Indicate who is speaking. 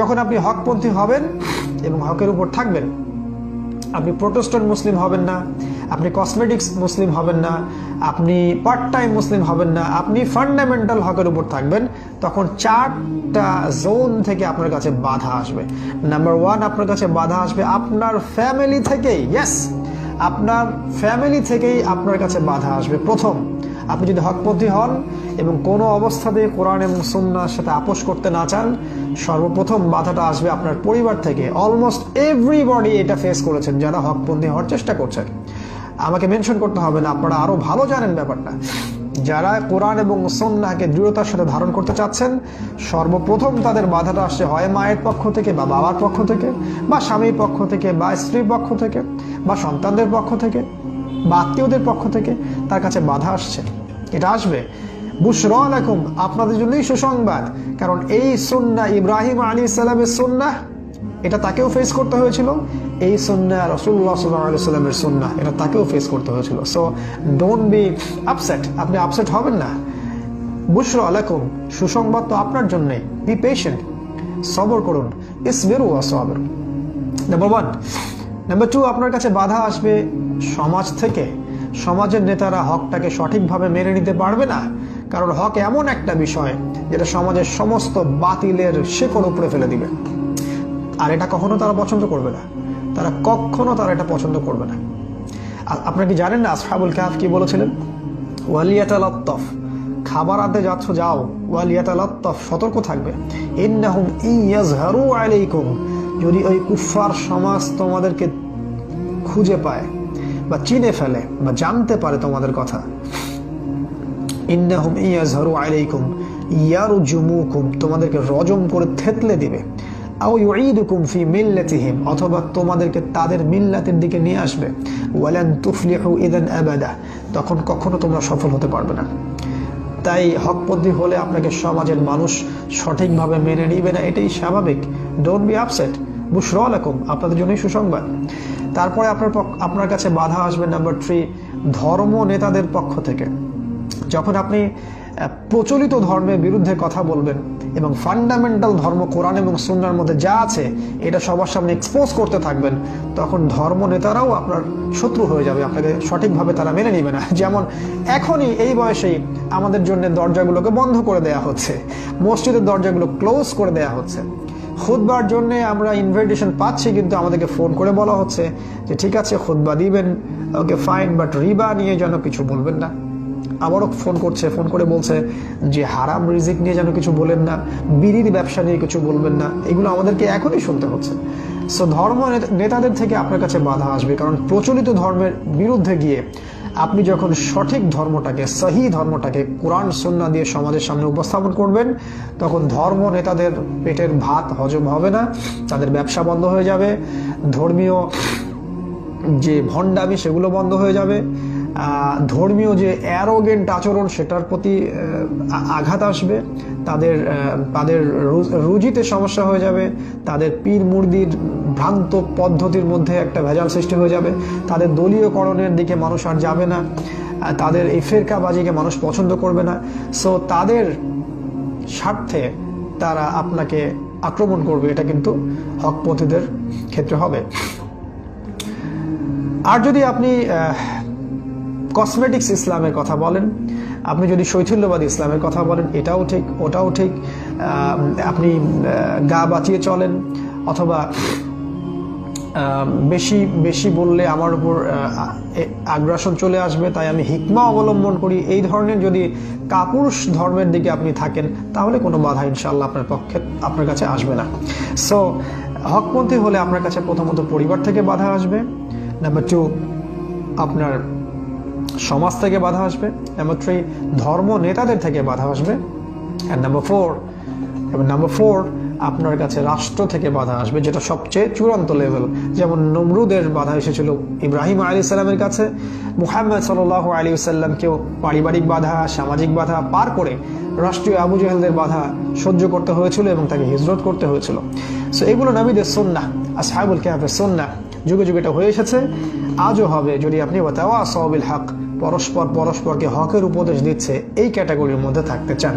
Speaker 1: যখন আপনি হকপন্থী হবেন এবং হকের উপর থাকবেন, আপনি প্রোটেস্টন মুসলিম হবেন না, আপনি কসমেটিক্স মুসলিম হবেন না, আপনি পার্ট টাইম মুসলিম হবেন না, আপনি ফান্ডামেন্টাল হকের উপর থাকবেন, তখন চারটা জোন থেকে আপনার কাছে বাধা আসবে। নাম্বার ওয়ান, আপনার কাছে বাধা আসবে আপনার ফ্যামিলি থেকেই ইয়েস আপনার ফ্যামিলি থেকেই আপনার কাছে বাধা আসবে। প্রথম, আপনি যদি হকপন্থী হন এবং কোনো অবস্থাতে কোরআন এবং সুন্নার সাথে আপোষ করতে না চান, সর্বপ্রথম বাধাটা আসবে আপনার পরিবার থেকে। অলমোস্ট এভরিবডি এটা ফেস করেছেন, যারা হকপন্থী হওয়ার চেষ্টা করছেন। আমাকে মেনশন করতে হবে না, আপনারা আরও ভালো জানেন ব্যাপারটা। যারা কোরআন এবং সন্নাকে দৃঢ়তার সাথে ধারণ করতে চাচ্ছেন, সর্বপ্রথম তাদের বাধাটা আসছে হয় মায়ের পক্ষ থেকে বা বাবার পক্ষ থেকে, বা স্বামীর পক্ষ থেকে, বা স্ত্রীর পক্ষ থেকে, বা সন্তানদের পক্ষ থেকে, বা আত্মীয়দের পক্ষ থেকে তার কাছে বাধা আসছে। এটা আসবে। বুশর আলাকুম আপনাদের জন্যই সুসংবাদ। কারণ এই সুন্না ইব্রাহিম আলী সাল্লামের সুন্না এটা তাকেও ফেস করতে হয়েছিল। এই সুন্না রসুল্লাহ সাল্লামের সুন্না, এটা তাকেও ফেস করতে হয়েছিল। সো ডোন্ট বি আপসেট আপনি আপসেট হবেন না। বুশর আলাকুম সুসংবাদ তো আপনার জন্যই বি পেশেন্ট সবর করুন। ইস বেরু সবর। নাম্বার ওয়ান নাম্বার টু আপনার কাছে বাধা আসবে সমাজ থেকে। সমাজের নেতারা হকটাকে সঠিকভাবে মেনে নিতে পারবে না। কারণ হক এমন একটা বিষয়, যেটা সমাজের সমস্ত বাতিলের শেকড় উপরে ফেলে দিবে। আর এটা কখনো তারা পছন্দ করবে না। তারা কখনো তারা এটা পছন্দ করবে না। আপনারা কি জানেন না আসহাবুল কাহাফ কি বলেছিলেন? ওয়ালিয়াতালাত্তফ, খাবার আনতে যাচ্ছ, যাও। ওয়ালিয়াতালাত্তফ, সতর্ক থাকবে। ইন্নাহুম আলাইকুম, যদি ওই কুফার সমাজ তোমাদেরকে খুঁজে পায় বা চিনে ফেলে বা জানতে পারে তোমাদের কথা। ইন্নাহুম ইয়াজহারু আলাইকুম, ইয়ারজুমুকুম, তোমাদেরকে রজম করে থেতলে দিবে। আও ইউঈদুকুম ফি মিল্লাতিহিম, অথবা তোমাদেরকে তাদের মিল্লাতের দিকে নিয়ে আসবে। ওয়ালান তুফলিহু ইদান তখন কখনো তোমরা সফল হতে পারবে না। তাই হকপন্থী হলে আপনাকে সমাজের মানুষ সঠিকভাবে মেনে নিবে না, এটাই স্বাভাবিক। ডোন্ট বি আপসেট বুশর আলাকুম আপনাদের জন্যই সুসংবাদ। তারপরে আপনার আপনার কাছে বাধা আসবে নাম্বার থ্রি ধর্ম নেতাদের পক্ষ থেকে। যখন আপনি প্রচলিত ধর্মের বিরুদ্ধে কথা বলবেন এবং ফান্ডামেন্টাল ধর্ম, কোরআন এবং সুন্নার মধ্যে যা আছে, এটা সবার সামনে এক্সপোজ করতে থাকবেন, তখন ধর্ম নেতারাও আপনার শত্রু হয়ে যাবে, আপনাকে সঠিকভাবে তারা মেনে নেবে না। যেমন এখনই এই বয়সেই আমাদের জন্য দরজাগুলোকে বন্ধ করে দেয়া হচ্ছে, মসজিদের দরজাগুলো ক্লোজ করে দেয়া হচ্ছে। খুদবার জন্য আমরা ইনভাইটেশন পাচ্ছি, কিন্তু আমাদেরকে ফোন করে বলা হচ্ছে যে, ঠিক আছে খুদবা দিবেন, ওকে ফাইন বাট রিবা নিয়ে যেন কিছু বলবেন না। আবারও ফোন করছে, ফোন করে বলছে যে, হারাম রিজিক নিয়ে যেন কিছু বলেন না বিড়ির ব্যবসা নিয়ে কিছু বলবেন না, এগুলো আমাদেরকে এখনই শুনতে হচ্ছে। সো ধর্ম নেতাদের থেকে আপনার কাছে বাধা আসবে, কারণ প্রচলিত ধর্মের বিরুদ্ধে গিয়ে আপনি যখন সঠিক ধর্মটাকে, সহি ধর্মটাকে কোরআন সন্না দিয়ে সমাজের সামনে উপস্থাপন করবেন, তখন ধর্ম নেতাদের পেটের ভাত হজম হবে না, তাদের ব্যবসা বন্ধ হয়ে যাবে, ধর্মীয় যে ভণ্ডামি, সেগুলো বন্ধ হয়ে যাবে ধর্মীয় যে অ্যারোগেন্ট আচরণ সেটার প্রতি আঘাত আসবে, তাদের তাদের রুজিতে সমস্যা হয়ে যাবে, তাদের পীর মুরদির ভ্রান্ত পদ্ধতির মধ্যে একটা ভেজাল সৃষ্টি হয়ে যাবে, তাদের দলীয়করণের দিকে মানুষ আর যাবে না তাদের এই ফেরকাবাজিকে মানুষ পছন্দ করবে না, সো তাদের স্বার্থে তারা আপনাকে আক্রমণ করবে, এটা কিন্তু হকপন্থীদের ক্ষেত্রে হবে। আর যদি আপনি কসমেটিক্স ইসলামের কথা বলেন, আপনি যদি শৈথিল্যবাদী ইসলামের কথা বলেন, এটাও ঠিক, ওটাও ঠিক আপনি গা বাঁচিয়ে চলেন, অথবা বেশি বেশি বললে আমার উপর আগ্রাসন চলে আসবে, তাই আমি হিকমা অবলম্বন করি। এই ধরনের যদি কাপুরুষ ধর্মের দিকে আপনি থাকেন, তাহলে কোনো বাধা ইনশাল্লাহ আপনার পক্ষে, আপনার কাছে আসবে না। সো হকপন্থী হলে আপনার কাছে প্রথমত পরিবার থেকে বাধা আসবে। নাম্বার টু আপনার সমাজ থেকে বাধা আসবে নাম্বার থ্রি ধর্ম নেতাদের থেকে বাধা আসবে অ্যান্ড নাম্বার ফোর এবং নাম্বার ফোর আপনার কাছে রাষ্ট্র থেকে বাধা আসবে, যেটা সবচেয়ে চূড়ান্ত লেভেল যেমন নমরুদের বাধা এসেছিল ইব্রাহিম আলী সাল্লামের কাছে, মুহাম্মদ সাল আলী সাল্লামকেও পারিবারিক বাধা, সামাজিক বাধা পার করে রাষ্ট্রীয় আবু জাহেলদের বাধা সহ্য করতে হয়েছিল এবং তাকে হিজরত করতে হয়েছিল। সো এগুলো নামিদের সন্না আসহাবুল কেহাফের সন্না যুগে যুগে এটা হয়ে এসেছে। আজও হবে, যদি আপনি ওয়াতাওয়া সবিল হক পরস্পর পরস্পরকে হকের উপদেশ দিচ্ছে এই ক্যাটাগরির মধ্যে থাকতে চান।